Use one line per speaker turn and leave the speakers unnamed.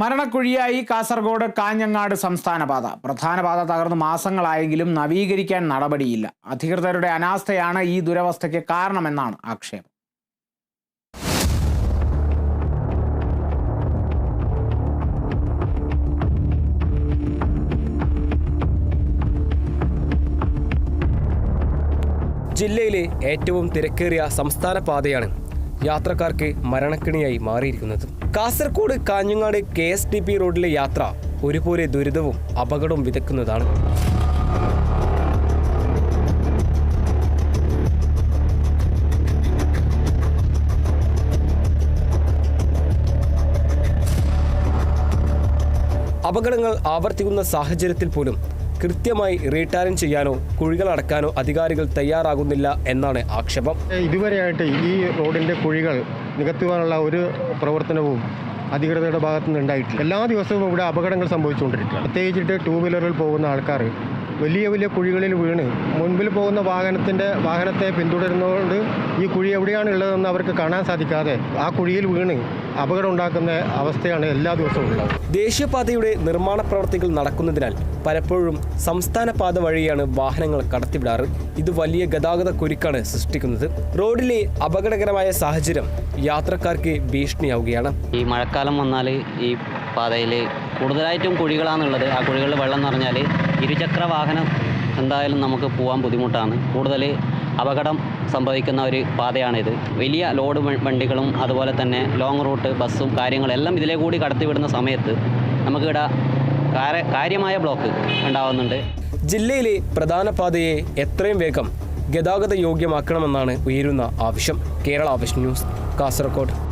മരണക്കുഴിയായി കാസർഗോഡ് കാഞ്ഞങ്ങാട് സംസ്ഥാന പാത. പ്രധാന പാത തകർന്ന് മാസങ്ങളായെങ്കിലും നവീകരിക്കാൻ നടപടിയില്ല. അധികൃതരുടെ അനാസ്ഥയാണ് ഈ ദുരവസ്ഥയ്ക്ക് കാരണമെന്നാണ് ആക്ഷേപം.
ജില്ലയിലെ ഏറ്റവും തിരക്കേറിയ സംസ്ഥാന പാതയാണ് യാത്രക്കാർക്ക് മരണക്കിണിയായി മാറിയിരിക്കുന്നത്. Kasaragod Kanhangad K S T P റോഡിലെ യാത്ര ഒരുപോലെ ദുരിതവും അപകടവും വിതക്കുന്നതാണ് അപകടങ്ങൾ ആവർത്തിക്കുന്ന സാഹചര്യത്തിൽ പോലും കൃത്യമായി റീടാലിൻ ചെയ്യാനോ കുഴികൾ അടക്കാനോ അധികാരികൾ തയ്യാറാകുന്നില്ല എന്നാണ് ആക്ഷേപം.
ഇതുവരെയായിട്ട് ഈ റോഡിന്റെ കുഴികൾ നികത്തുവാനുള്ള ഒരു പ്രവർത്തനവും അധികൃതരുടെ ഭാഗത്തുനിന്ന് ഉണ്ടായിട്ടില്ല. എല്ലാ ദിവസവും ഇവിടെ അപകടങ്ങൾ സംഭവിച്ചുകൊണ്ടിരിക്കുക പ്രത്യേകിച്ചിട്ട് ടൂ വീലറിൽ പോകുന്ന ആൾക്കാർ വലിയ വലിയ കുഴികളിൽ വീണ് മുൻപിൽ പോകുന്ന വാഹനത്തിന്റെ വാഹനത്തെ പിന്തുടരുന്നതുകൊണ്ട് ഈ കുഴി എവിടെയാണ് ഉള്ളതെന്ന് അവർക്ക് കാണാൻ സാധിക്കാതെ ആ കുഴിയിൽ വീണ് അപകടം ഉണ്ടാക്കുന്ന അവസ്ഥയാണ് എല്ലാ ദിവസവും ഉള്ളത്.
ദേശീയപാതയുടെ നിർമ്മാണ പ്രവർത്തികൾ നടക്കുന്നതിനാൽ പലപ്പോഴും സംസ്ഥാന പാത വഴിയാണ് വാഹനങ്ങൾ കടത്തിവിടാറ്. ഇത് വലിയ ഗതാഗത കുരുക്കാണ് സൃഷ്ടിക്കുന്നത്. റോഡിലെ അപകടകരമായ സാഹചര്യം യാത്രക്കാർക്ക് ഭീഷണിയാവുകയാണ്.
ഈ മഴക്കാലം വന്നാൽ ഈ പാതയിൽ കൂടുതലായിട്ടും കുഴികളാണുള്ളത്. ആ കുഴികളിൽ വെള്ളം നിറഞ്ഞാൽ ഇരുചക്ര വാഹനം എന്തായാലും നമുക്ക് പോകാൻ ബുദ്ധിമുട്ടാണ്. കൂടുതൽ അപകടം സംഭവിക്കുന്ന ഒരു പാതയാണിത്. വലിയ ലോഡ് വണ്ടികളും അതുപോലെ തന്നെ ലോങ് റൂട്ട് ബസ്സും കാര്യങ്ങളെല്ലാം ഇതിലേ കൂടി കടത്തിവിടുന്ന സമയത്ത് നമുക്കിവിടെ കാര- കാര്യമായ ബ്ലോക്ക് ഉണ്ടാവുന്നുണ്ട്.
ജില്ലയിലെ പ്രധാന പാതയെ എത്രയും വേഗം ഗതാഗത യോഗ്യമാക്കണമെന്നാണ് ഉയരുന്ന ആവശ്യം. കേരള ആവശ്യം ന്യൂസ് കാസർഗോഡ്